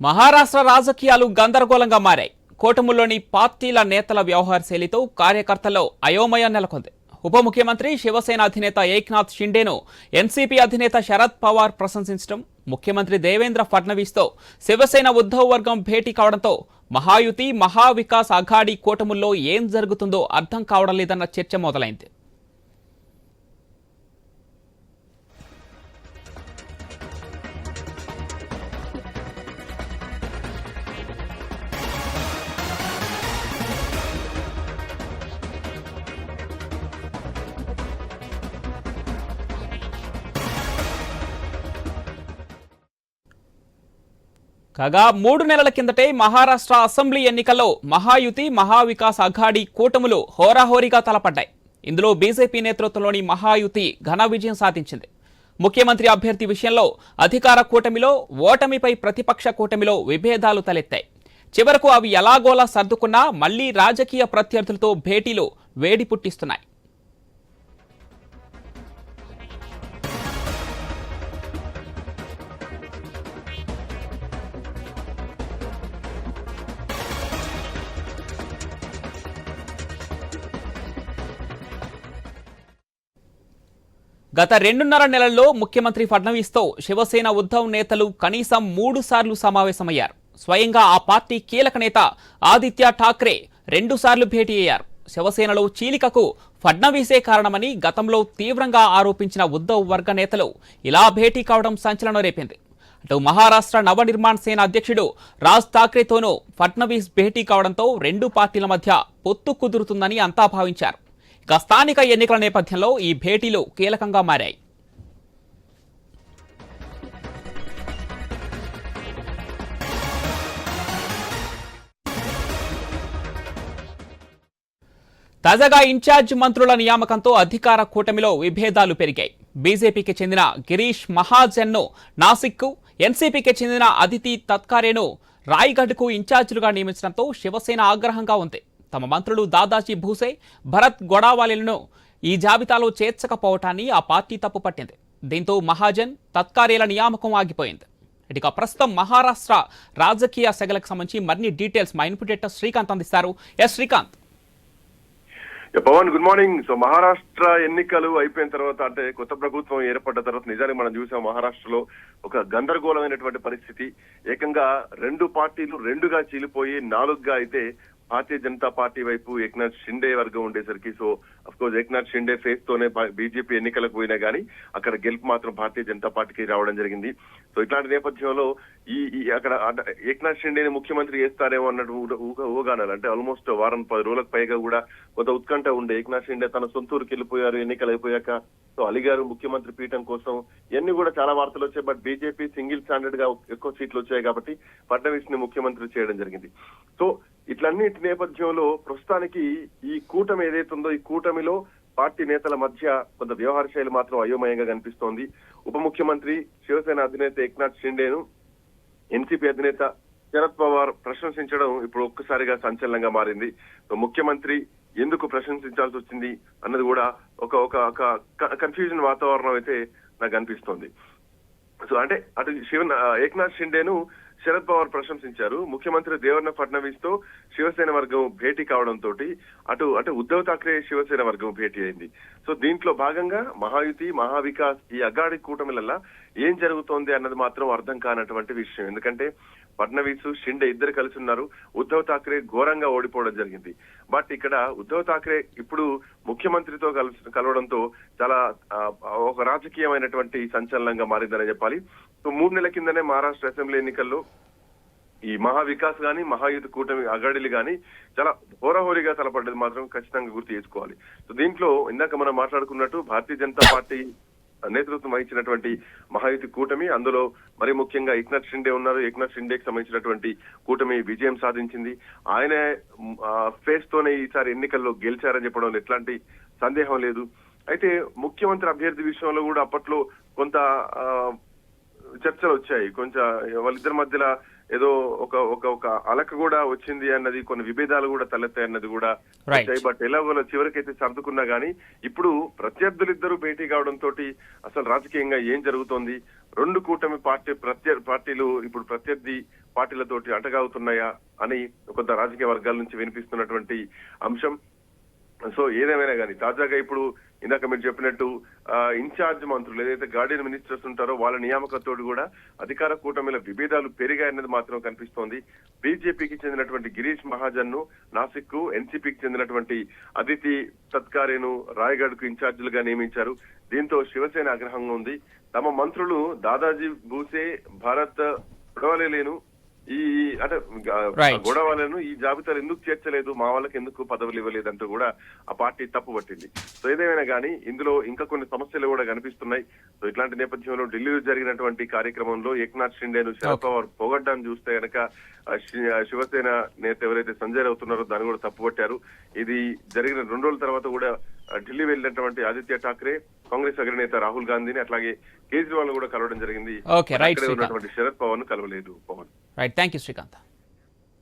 మహారాష్ట్ర రాజకీయాలు గందరగోళంగా మారాయి. కూటమిలోని పార్టీల నేతల వ్యవహార శైలితో కార్యకర్తల్లో అయోమయం నెలకొంది. ఉప ముఖ్యమంత్రి శివసేన అధినేత ఏక్నాథ్ షిండేను ఎన్సీపీ అధినేత శరద్ పవార్ ప్రశంసించడం ముఖ్యమంత్రి దేవేంద్ర ఫడ్నవీస్తో శివసేన ఉద్ధవ్ వర్గం భేటీ కావడంతో మహాయుతి మహావికాస్ అఘాడీ కూటముల్లో ఏం జరుగుతుందో అర్థం కావడం లేదన్న చర్చ మొదలైంది. కాగా మూడు నెలల కిందటే మహారాష్ట్ర అసెంబ్లీ ఎన్నికల్లో మహాయుతి మహావికాస్ అఘాడీ కూటములు హోరాహోరీగా తలపడ్డాయి. ఇందులో బీజేపీ నేతృత్వంలోని మహాయుతి ఘన విజయం సాధించింది. ముఖ్యమంత్రి అభ్యర్థి విషయంలో అధికార కూటమిలో ఓటమిపై ప్రతిపక్ష కూటమిలో విభేదాలు తలెత్తాయి. చివరకు అవి ఎలాగోలా సర్దుకున్నా మళ్ళీ రాజకీయ ప్రత్యర్థులతో భేటీలు వేడి పుట్టిస్తున్నాయి. గత రెండున్నర నెలల్లో ముఖ్యమంత్రి ఫడ్నవీస్తో శివసేన ఉద్ధవ్ నేతలు కనీసం మూడు సార్లు సమావేశమయ్యారు. స్వయంగా ఆ పార్టీ కీలక నేత ఆదిత్య ఠాక్రే రెండుసార్లు భేటీ అయ్యారు. శివసేనలో చీలికకు ఫడ్నవీసే కారణమని గతంలో తీవ్రంగా ఆరోపించిన ఉద్ధవ్ వర్గ నేతలు ఇలా భేటీ కావడం సంచలనం రేపింది. అటు మహారాష్ట్ర నవనిర్మాణ్ సేన అధ్యక్షుడు రాజ్ ఠాక్రేతోనూ ఫడ్నవీస్ భేటీ కావడంతో రెండు పార్టీల మధ్య పొత్తు కుదురుతుందని అంతా భావించారు. ఇక స్థానిక ఎన్నికల నేపథ్యంలో ఈ భేటీలు కీలకంగా మారాయి. తాజాగా ఇన్ఛార్జ్ మంత్రుల నియామకంతో అధికార కూటమిలో విభేదాలు పెరిగాయి. బీజేపీకి చెందిన గిరీష్ మహాజన్ను నాసిక్కు ఎన్సీపీకి చెందిన అదితి తత్కారేను రాయ్గఢ్కు ఇన్ఛార్జీలుగా నియమించడంతో శివసేన ఆగ్రహంగా ఉంది. తమ మంత్రులు దాదాజీ భూసే భరత్ గొడావాలీలను ఈ జాబితాలో చేర్చకపోవటాన్ని ఆ పార్టీ తప్పుపట్టింది దీంతో మహాజన్ తత్కార్యాల నియామకం ఆగిపోయింది. ఇక ప్రస్తుతం మహారాష్ట్ర రాజకీయ సెగలకు సంబంధించి మరిన్ని డీటెయిల్స్ మా ఇన్పుటేటర్ శ్రీకాంత్ అందిస్తారు. S Srikanth. Pawan good morning. So Maharashtra ఎన్నికలు అయిపోయిన తర్వాత అంటే కొత్త ప్రభుత్వం ఏర్పడ్డ తర్వాత నిజానికి మనం చూసాం. మహారాష్ట్రలో ఒక గందరగోళమైనటువంటి పరిస్థితి. ఏకంగా రెండు పార్టీలు రెండుగా చీలిపోయి నాలుగుగా అయితే భారతీయ జనతా పార్టీ వైపు ఏక్నాథ్ షిండే వర్గం ఉండేసరికి so of course Eknath Shinde face తోనే బీజేపీ ఎన్నికలకు పోయినా గానీ అక్కడ గెలుపు మాత్రం భారతీయ జనతా పార్టీకి రావడం జరిగింది. సో ఇట్లాంటి నేపథ్యంలో ఈ ఈ అక్కడ ఏక్నాథ్ షిండేని ముఖ్యమంత్రి చేస్తారేమో అన్నట్టు ఊగ- ఊగానాలు. అంటే ఆల్మోస్ట్ వారం పది రోజులకు పైగా కూడా కొంత ఉత్కంఠ ఉండే ఏక్నాథ్ షిండే తన సొంతూరుకి వెళ్ళిపోయారు ఎన్నికలు అయిపోయాక. సో అలిగారు ముఖ్యమంత్రి పీఠం కోసం. ఇవన్నీ కూడా చాలా వార్తలు వచ్చాయి బట్ బీజేపీ సింగిల్ స్టాండర్డ్గా ఎక్కువ సీట్లు వచ్చాయి కాబట్టి ఫడ్నవీస్ని ముఖ్యమంత్రి చేయడం జరిగింది. సో ఇట్లన్నిటి నేపథ్యంలో ప్రస్తుతానికి ఈ కూటమి ఏదైతే ఉందో ఈ కూటమిలో పార్టీ నేతల మధ్య కొంత వ్యవహార శైలి మాత్రం అయోమయంగా కనిపిస్తోంది. ఉప ముఖ్యమంత్రి శివసేన అధినేత ఏక్నాథ్ షిండేను ఎన్సీపీ అధినేత శరద్ పవార్ ప్రశంసించడం ఇప్పుడు ఒక్కసారిగా సంచలనంగా మారింది. సో ముఖ్యమంత్రి ఎందుకు ప్రశంసించాల్సి వచ్చింది అన్నది కూడా ఒక ఒక ఒక కన్ఫ్యూజన్ వాతావరణం అయితే నాకు అనిపిస్తోంది. సో అంటే అటు శివన్ ఏక్నాథ్ షిండేను శరద్ పవార్ ప్రశంసించారు. ముఖ్యమంత్రి దేవన్న ఫడ్నవీస్తో శివసేన వర్గం భేటీ కావడంతో అటు అటు ఉద్ధవ్ ఠాక్రే శివసేన వర్గం భేటీ అయింది. సో దీంట్లో భాగంగా మహాయుతి మహావికాస్ ఈ అగాడి కూటమిలల్లా ఏం జరుగుతోంది అన్నది మాత్రం అర్థం కానటువంటి విషయం. ఎందుకంటే ఫడ్నవీస్ షిండే ఇద్దరు కలిసి ఉన్నారు ఉద్ధవ్ ఠాక్రే ఘోరంగా ఓడిపోవడం జరిగింది. బట్ ఇక్కడ ఉద్ధవ్ ఠాక్రే ఇప్పుడు ముఖ్యమంత్రితో కలిసి కలవడంతో చాలా ఒక రాజకీయమైనటువంటి సంచలనంగా మారిందని చెప్పాలి. సో మూడు నెలల కిందనే మహారాష్ట్ర అసెంబ్లీ ఎన్నికల్లో ఈ మహావికాస్ గాని మహాయుద్ధ కూటమి అగాడిలు గాని చాలా హోరాహోరీగా తలపడ్డది మాత్రం ఖచ్చితంగా గుర్తు చేసుకోవాలి. సో దీంట్లో ఇందాక మనం మాట్లాడుకున్నట్టు భారతీయ జనతా పార్టీ నేతృత్వం వహించినటువంటి మహాయుతి కూటమి అందులో మరి ముఖ్యంగా ఏక్నాథ్ షిండే ఉన్నారు. ఏక్నాథ్ షిండేకి సంబంధించినటువంటి కూటమి విజయం సాధించింది. ఆయన ఫేస్ తోనే ఈసారి ఎన్నికల్లో గెలిచారని చెప్పడంలో ఎట్లాంటి సందేహం లేదు. అయితే ముఖ్యమంత్రి అభ్యర్థి విషయంలో కూడా అప్పట్లో కొంత చర్చలు వచ్చాయి. కొంచెం వాళ్ళిద్దరి మధ్యలో ఏదో ఒక ఒక ఒక అలక కూడా వచ్చింది అన్నది కొన్ని విభేదాలు కూడా తలెత్తాయి అన్నది కూడా. వచ్చాయి. బట్ ఎలాగోలా చివరికైతే సర్దుకున్నా గానీ ఇప్పుడు ప్రత్యర్థులిద్దరూ భేటీ కావడం తోటి అసలు రాజకీయంగా ఏం జరుగుతోంది? రెండు కూటమి పార్టీ ప్రత్య పార్టీలు ఇప్పుడు ప్రత్యర్థి పార్టీలతోటి అంటగాగుతున్నాయా అని కొంత రాజకీయ వర్గాల నుంచి వినిపిస్తున్నటువంటి అంశం. సో ఏదేమైనా కానీ తాజాగా ఇప్పుడు ఇందాక మీరు చెప్పినట్టు ఇన్ఛార్జ్ మంత్రులు ఏదైతే గార్డియన్ మినిస్టర్స్ ఉంటారో వాళ్ళ నియామకంతో కూడా అధికార కూటమిల విభేదాలు పెరిగాయన్నది మాత్రం కనిపిస్తోంది. బీజేపీకి చెందినటువంటి గిరీష్ మహాజన్ను నాసిక్కు ఎన్సీపీకి చెందినటువంటి అదితి తత్కారేను రాయగఢ్కు ఇన్ఛార్జీలుగా నియమించారు. దీంతో శివసేన ఆగ్రహంగా ఉంది. తమ మంత్రులు దాదాజీ భూసే భారత్ లేను ఈ అంటే. గొడవలను ఈ జాబితాలు ఎందుకు చేర్చలేదు? మా వాళ్ళకి ఎందుకు పదవులు ఇవ్వలేదంటూ కూడా ఆ పార్టీ తప్పు పట్టింది. సో ఏదేమైనా కానీ ఇందులో ఇంకా కొన్ని సమస్యలు కూడా కనిపిస్తున్నాయి. సో ఇట్లాంటి నేపథ్యంలో ఢిల్లీలో జరిగినటువంటి కార్యక్రమంలో ఏక్నాథ్ షిండేను శరద్ పవార్ పొగడ్డాన్ని చూస్తే ఆ శివసేన నేత ఎవరైతే సంజయ్ రావుత్ ఉన్నారో దాన్ని కూడా తప్పుపట్టారు. ఇది జరిగిన రెండు రోజుల తర్వాత కూడా ఢిల్లీ వెళ్ళినటువంటి ఆదిత్య ఠాక్రే కాంగ్రెస్ అగ్రనేత రాహుల్ గాంధీని అట్లాగే కేజ్రీవాల్ కూడా కలవడం జరిగింది. ఉన్నటువంటి శరద్ పవార్ను కలవలేదు Pawan. Right thank you Srikanth.